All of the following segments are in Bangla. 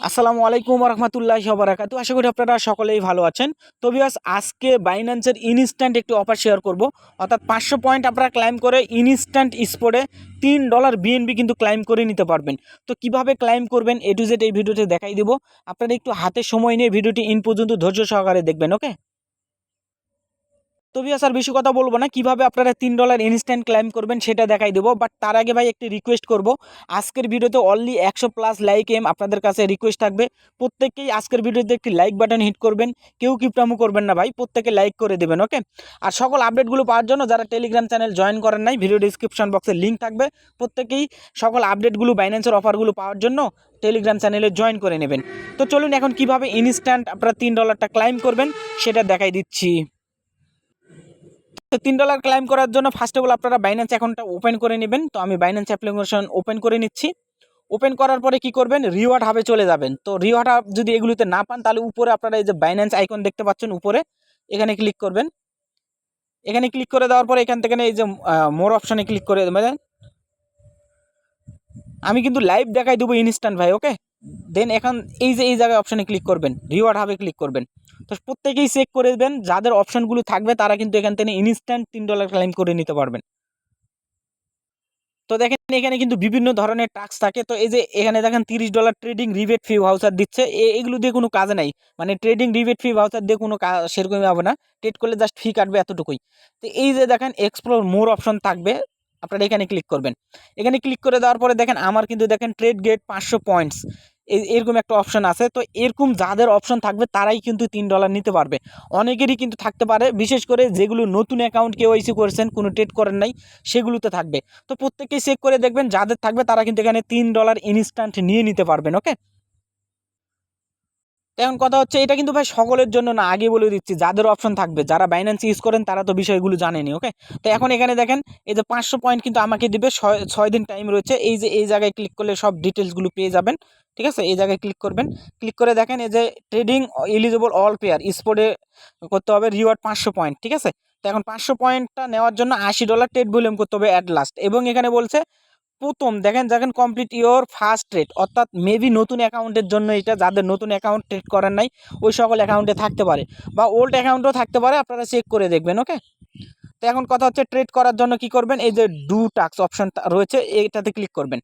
আসসালামু আলাইকুম রহমতুল্লাহ সবরাকাতু আশা করি আপনারা সকলেই ভালো আছেন। তো বিয়াস আজকে বাইন্যান্সের ইনস্ট্যান্ট একটি অফার শেয়ার করব। অর্থাৎ পাঁচশো পয়েন্ট আপনারা ক্লাইম করে ইনস্ট্যান্ট স্পোর্টে তিন ডলার বিএনবি কিন্তু ক্লাইম করে নিতে পারবেন। তো কীভাবে ক্লাইম করবেন এ টু জেড এই ভিডিওতে দেখাই দেবো। আপনারা একটু হাতে সময় নিয়ে ভিডিওটি ইন পর্যন্ত ধৈর্য সহকারে দেখবেন ওকে তো বিয়াস আর বেশি কথা বলব না। কীভাবে আপনারা তিন ডলার ইনস্ট্যান্ট ক্লাইম করবেন সেটা দেখাই দেবো। বাট তার আগে ভাই একটি রিকোয়েস্ট করব। আজকের ভিডিওতে অনলি একশো প্লাস লাইক এম আপনাদের কাছে রিকোয়েস্ট থাকবে। প্রত্যেকেই আজকের ভিডিওতে একটি লাইক বাটন হিট করবেন। কেউ কিপটামু করবেন না ভাই। প্রত্যেকে লাইক করে দেবেন ওকে আর সকল আপডেটগুলো পাওয়ার জন্য যারা টেলিগ্রাম চ্যানেল জয়েন করেন নাই ভিডিও ডিসক্রিপশন বক্সে লিঙ্ক থাকবে। প্রত্যেকেই সকল আপডেটগুলো বাইন্যান্সের অফারগুলো পাওয়ার জন্য টেলিগ্রাম চ্যানেলে জয়েন করে নেবেন। তো চলুন এখন কীভাবে ইনস্ট্যান্ট আপনারা তিন ডলারটা ক্লাইম করবেন, সেটা দেখাই দিচ্ছি। তো তিন ডলার ক্লাইম করার জন্য ফার্স্ট অফ অল আপনারা বাইন্যান্স অ্যাকাউন্টটা ওপেন করে নেবেন। তো আমি বাইন্যান্স অ্যাপ্লিকেশন ওপেন করে নিচ্ছি। ওপেন করার পরে কি করবেন? রিওয়ার্ড হাবে চলে যাবেন। তো রিওয়ার্ড হাব যদি এগুলিতে না পান, তাহলে উপরে আপনারা এই যে বাইন্যান্স আইকন দেখতে পাচ্ছেন উপরে, এখানে ক্লিক করবেন। এখানে ক্লিক করে দেওয়ার পরে এখান থেকে এই যে মোর অপশনে ক্লিক করে দেবেন। আমি কিন্তু লাইভ দেখাই দেবো ইনস্ট্যান্ট ভাই ওকে দেন এখন এই যে, এই জায়গায় অপশানে ক্লিক করবেন রিওয়ার্ড হাবে ক্লিক করবেন। তো প্রত্যেকেই চেক করে দেবেন, যাদের অপশনগুলো থাকবে তারা কিন্তু এখান থেকে ইনস্ট্যান্ট তিন ডলার ক্লাইম করে নিতে পারবেন। তো দেখেন, এখানে কিন্তু বিভিন্ন ধরনের টাস্ক থাকে। তো এই যে, এখানে দেখেন তিরিশ dollar trading rebate fee voucher দিচ্ছে। এগুলো দিয়ে কোনো কাজ নাই। মানে ট্রেডিং রিবেট ফি ভাউচার দিয়ে কোনো কাজ, সেরকমই হবে না। ট্রেড করলে জাস্ট ফি কাটবে এতটুকুই। তো এই যে দেখেন এক্সপ্লোর মোর অপশন থাকবে। আপনারা এখানে ক্লিক করবেন। এখানে ক্লিক করে দেওয়ার পরে দেখেন আমার কিন্তু দেখেন ট্রেড গেট পাঁচশো পয়েন্টস এরকম একটা অপশন আছে। তো এরকম যাদের অপশন থাকবে তারাই কিন্তু তিন ডলার নিতে পারবে। অনেকেরই কিন্তু থাকতে পারে, বিশেষ করে যেগুলো নতুন অ্যাকাউন্ট কেওয়াইসি করেছেন, কোনো ট্রেড করেন নাই, সেগুলোতে থাকবে। তো প্রত্যেকেই চেক করে দেখবেন, যাদের থাকবে তারা কিন্তু এখানে তিন ডলার ইনস্ট্যান্ট নিয়ে নিতে পারবেন ওকে এখন কথা হচ্ছে, এটা কিন্তু ভাই সকলের জন্য না, আগে বলে দিচ্ছি, যাদের অপশন থাকবে, যারা বাইন্যান্স ইউজ করেন, তারা তো বিষয়গুলো জানেনি ওকে তো এখন এখানে দেখেন, এই যে পাঁচশো পয়েন্ট কিন্তু আমাকে দিবে, ছয় দিন টাইম রয়েছে, এই যে, এই জায়গায় ক্লিক করলে সব ডিটেলসগুলো পেয়ে যাবেন, ঠিক আছে? এই জায়গায় ক্লিক করবেন ক্লিক করে দেখেন, এই যে ট্রেডিং এলিজিবল অল পেয়ার স্পোর্টে করতে হবে রিওয়ার্ড পাঁচশো পয়েন্ট ঠিক আছে? তো এখন পাঁচশো পয়েন্টটা নেওয়ার জন্য আশি ডলার ট্রেড ভলিউম করতে হবে অ্যাট লাস্ট এবং এখানে বলছে প্রথম দেখেন দেখেন কমপ্লিট ইওর ফার্স্ট ট্রেড অর্থাৎ মেবি নতুন অ্যাকাউন্টের জন্য এটা যাদের নতুন অ্যাকাউন্ট ট্রেড করেন নাই, ওই সকল অ্যাকাউন্টে থাকতে পারে বা ওল্ড অ্যাকাউন্টও থাকতে পারে, আপনারা চেক করে দেখবেন ওকে তো এখন কথা হচ্ছে ট্রেড করার জন্য কি করবেন, এই যে ডু টাক্স অপশন রয়েছে এইটাতে ক্লিক করবেন।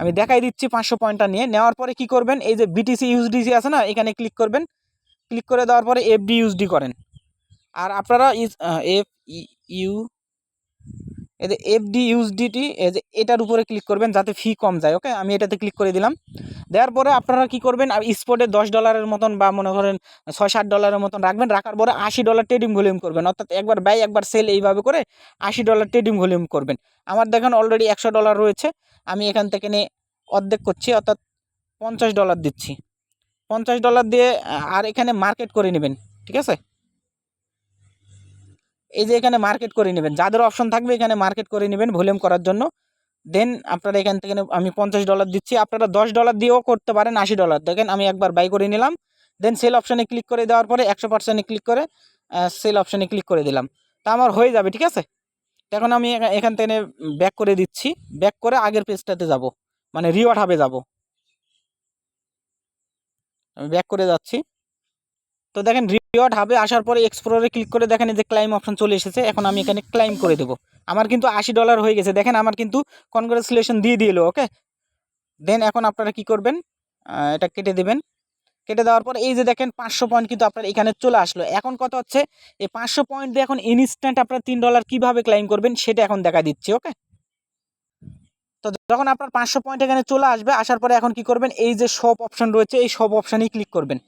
আমি দেখাই দিচ্ছি পাঁচশো পয়েন্টটা নিয়ে, নেওয়ার পরে কি করবেন, এই যে বিটিসি ইউএসডিসি আছে না, এখানে ক্লিক করবেন ক্লিক করে দেওয়ার পরে এফডি ইউএসডি করেন। আর আপনারা এফ ইউ এই যে এফডি ইউএসডিটি এই যে এটার উপরে ক্লিক করবেন যাতে ফি কম যায় ওকে আমি এটাতে ক্লিক করে দিলাম। দেওয়ার পরে আপনারা কি করবেন? স্পটে দশ ডলারের মতন বা মনে করেন ছয়, সাত ডলারের মতন রাখবেন। রাখার পরে আশি ডলার ট্রেডিং ভলিউম করবেন। অর্থাৎ একবার ব্যয় একবার সেল এইভাবে করে আশি ডলার ট্রেডিং ভলিউম করবেন। আমার দেখেন অলরেডি একশো ডলার রয়েছে। আমি এখান থেকে নিয়ে অর্ধেক করছি, অর্থাৎ পঞ্চাশ ডলার দিচ্ছি। পঞ্চাশ ডলার দিয়ে আর এখানে মার্কেট করে নেবেন, ঠিক আছে? এই যে এখানে মার্কেট করে নেবেন, যাদের অপশন থাকবে এখানে মার্কেট করে নেবেন ভলিউম করার জন্য। দেন আপনারা এখান থেকে আমি পঞ্চাশ ডলার দিচ্ছি, আপনারা দশ ডলার দিয়েও করতে পারেন আশি ডলার দেখেন আমি একবার বাই করে নিলাম দেন সেল অপশানে ক্লিক করে দেওয়ার পরে একশো পার্সেন্টে ক্লিক করে সেল অপশানে ক্লিক করে দিলাম। তা আমার হয়ে যাবে, ঠিক আছে? এখন আমি এখান থেকে ব্যাক করে দিচ্ছি। ব্যাক করে আগের পেজটাতে যাব মানে রিওয়ার্ড হাবে যাব। আমি ব্যাক করে যাচ্ছি। তো দেখেন রিওয়ার্ড হাবে আসার পরে এক্সপ্লোরে ক্লিক করে দেখেন এই যে ক্লাইম অপশন চলে এসেছে। এখন আমি এখানে ক্লাইম করে দেবো। আমার কিন্তু আশি ডলার হয়ে গেছে। দেখেন, আমার কিন্তু কনগ্রাচুলেশন দিয়ে দিল ওকে দেন এখন আপনারা কি করবেন? এটা কেটে দেবেন। কেটে দেওয়ার পর এই যে দেখেন, পাঁচশো পয়েন্ট কিন্তু আপনার এখানে চলে আসলো। এখন কথা হচ্ছে, এই পাঁচশো পয়েন্ট দিয়ে এখন ইনস্ট্যান্ট আপনার তিন ডলার কীভাবে ক্লাইম করবেন সেটা এখন দেখা দিচ্ছি ওকে তো যখন আপনার পাঁচশো পয়েন্ট এখানে চলে আসবে, আসার পরে এখন কি করবেন? এই যে সব অপশন রয়েছে, এই সব অপশানেই ক্লিক করবেন।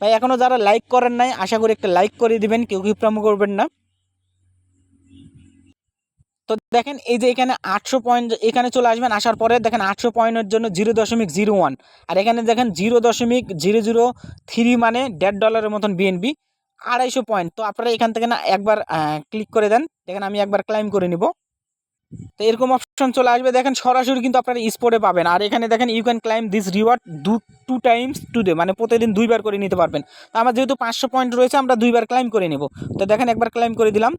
ভাই এখনও যারা লাইক করেন নাই, আশা করি একটা লাইক করে দিবেন, কেউ কিপ্রামো করবেন না? তো দেখেন, এই যে এখানে আটশো পয়েন্ট এখানে চলে আসবেন, আসার পরে দেখেন আটশো পয়েন্টের জন্য জিরো দশমিক জিরো ওয়ান আর এখানে দেখেন জিরো দশমিক জিরো জিরো থ্রি মানে দেড় ডলারের মতন বিএনবি আড়াইশো পয়েন্ট তো আপনারা এখান থেকে না একবার ক্লিক করে দেন। দেখেন, আমি একবার ক্লাইম করে নিব। তো এরকম অপশন চলে আসবে। দেখেন সরাসরি কিন্তু আপনারা স্পোর্টে পাবেন। আর এখানে দেখেন you can claim this reward দু টু টাইমস টু ডে মানে প্রতিদিন দুইবার করে নিতে পারবেন। তো আমার যেহেতু পাঁচশো পয়েন্ট রয়েছে, আমরা দুইবার ক্লাইম করে নেব। তো দেখেন একবার ক্লাইম করে দিলাম।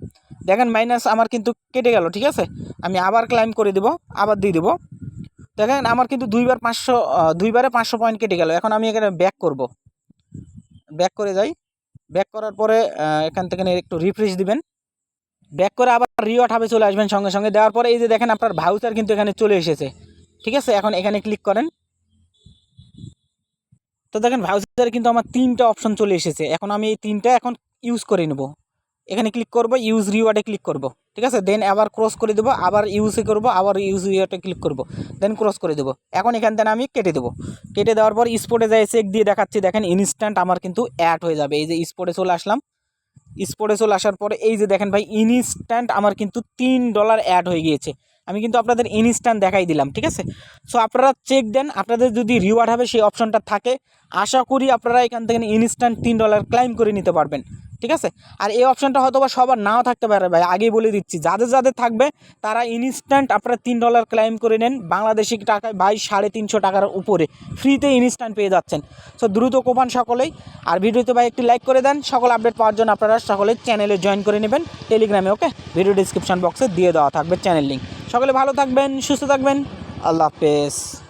দেখেন মাইনাস আমার কিন্তু কেটে গেল, ঠিক আছে? আমি আবার ক্লাইম করে দেব, আবার দিয়ে দেবো। দেখেন আমার কিন্তু দুইবার পাঁচশো দুইবারে পাঁচশো পয়েন্ট কেটে গেল। এখন আমি এখানে ব্যাক করব। ব্যাক করে যাই। ব্যাক করার পরে এখান থেকে একটু রিফ্রেশ দিবেন। ব্যাক করে আবার রিওয়ার্ড হাবে চলে আসবেন সঙ্গে সঙ্গে। দেওয়ার পরে এই যে দেখেন আপনার ভাউচার কিন্তু এখানে চলে এসেছে। ঠিক আছে? এখন এখানে ক্লিক করেন। তো দেখেন ভাউচারে কিন্তু আমার তিনটা অপশন চলে এসেছে। এখন আমি এই তিনটা এখন ইউজ করে নেব। এখানে ক্লিক করব ইউজ রিওয়ার্ডে ক্লিক করব। ঠিক আছে? দেন আবার ক্রস করে দেবো, আবার ইউজে করব, আবার ইউজ রিওয়ার্ডে ক্লিক করব। দেন ক্রস করে দেবো। এখন এখান থেকে আমি কেটে দেবো। কেটে দেওয়ার পর স্পোর্টে যাই চেক দিয়ে দেখাচ্ছি। দেখেন ইনস্ট্যান্ট আমার কিন্তু অ্যাড হয়ে যাবে। এই যে স্পোর্টে চলে আসলাম। স্পোর্টে চলে আসার পরে এই যে দেখেন ভাই ইনস্ট্যান্ট আমার কিন্তু তিন ডলার অ্যাড হয়ে গিয়েছে। আমি কিন্তু আপনাদের ইনস্ট্যান্ট দেখাই দিলাম, ঠিক আছে? সো আপনারা চেক দেন, আপনাদের যদি রিওয়ার্ড হবে সেই অপশনটা থাকে। আশা করি আপনারা এখান থেকে ইনস্ট্যান্ট তিন ডলার ক্লাইম করে নিতে পারবেন। ঠিক আছে? আর এই অপশনটা হয়তো বা সবার নাও থাকতে পারে ভাই, আগেই বলে দিচ্ছি। যাদের যাদের থাকবে, তারা ইনস্ট্যান্ট আপনারা তিন ডলার ক্লাইম করে নেন বাংলাদেশি টাকায় ভাই সাড়ে তিনশো টাকার উপরে। ফ্রিতে ইনস্ট্যান্ট পেয়ে যাচ্ছেন। সো দ্রুত কোপান সকলেই। আর ভিডিওতে ভাই একটি লাইক করে দেন। সকল আপডেট পাওয়ার জন্য আপনারা সকলে চ্যানেলে জয়েন করে নেবেন। টেলিগ্রামে ওকে ভিডিও ডিসক্রিপশন বক্সে দিয়ে দেওয়া থাকবে চ্যানেল লিঙ্ক সকলে ভালো থাকবেন, সুস্থ থাকবেন। আল্লাহ হাফেজ।